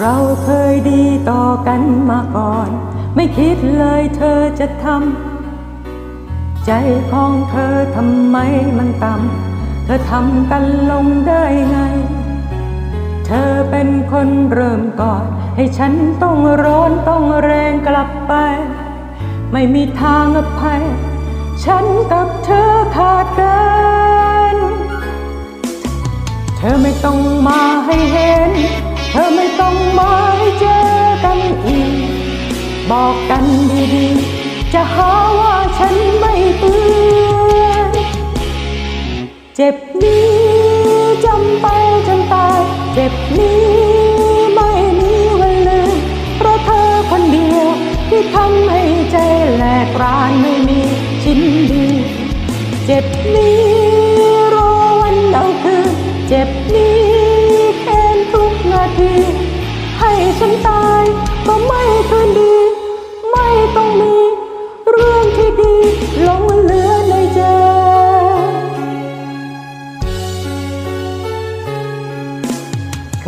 เราเคยดีต่อกันมาก่อน ไม่คิดเลยเธอจะทำใจของเธอทำไมมันต่ำเธอทำกันลงได้ไง เธอเป็นคนเริ่มก่อน ให้ฉันต้องร้อนต้องแรงกลับไป ไม่มีทางอภัย ฉันกับเธอขาดกัน บอกกันดีๆ จะหาว่าฉันไม่เตือนเจ็บนี้จำไปจนตาย เจ็บนี้ไม่มีวันลืม เพราะเธอคนเดียวที่ทำให้ใจแหลกรานไม่มีชิ้นดี เจ็บนี้รอวันเอาคืนเจ็บนี้แค้นทุกนาที ให้ฉันตายก็ไม่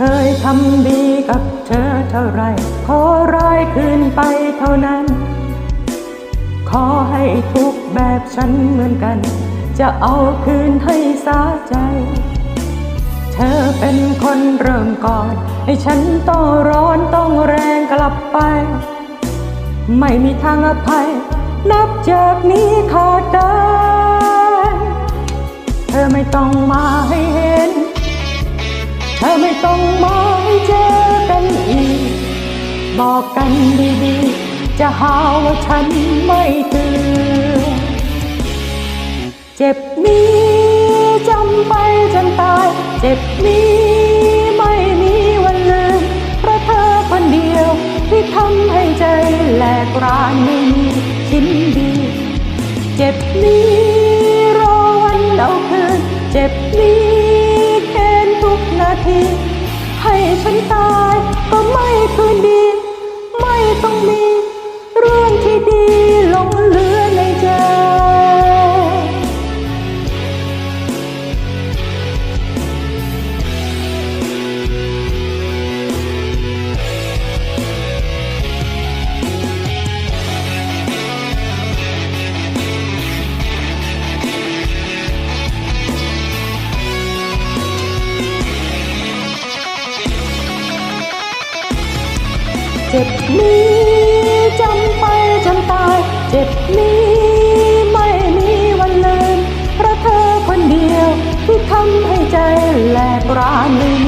เคยทำดีกับเธอเท่าไร ขอร้ายคืนไปเท่านั้น ขอให้ทุกแบบฉันเหมือนกัน จะเอาคืนให้สาใจ เธอเป็นคนเริ่มก่อน ให้ฉันต้องร้อนต้องแรงกลับไป ไม่มีทางอภัย นับจากนี้ขาดได้ เธอไม่ต้องมาให้ เธอไม่ต้องมาให้เจอกันอีก บอกกันดีๆ จะหาว่าฉันไม่เตือนเจ็บนี้จำไปจนตาย เจ็บนี้ไม่มีวันลืมเพราะเธอคนเดียวที่ทำให้ใจแหลกรานไม่มีชิ้นดี เจ็บนี้รอวันเอาคืน เจ็บนี้ ที ให้ฉันตายก็ไม่คืนดี ไม่ต้องมี เจ็บนี้จำไปจนตาย เจ็บนี้ไม่มีวันลืมเพราะเธอคนเดียวที่ทำให้ใจแหลกรานี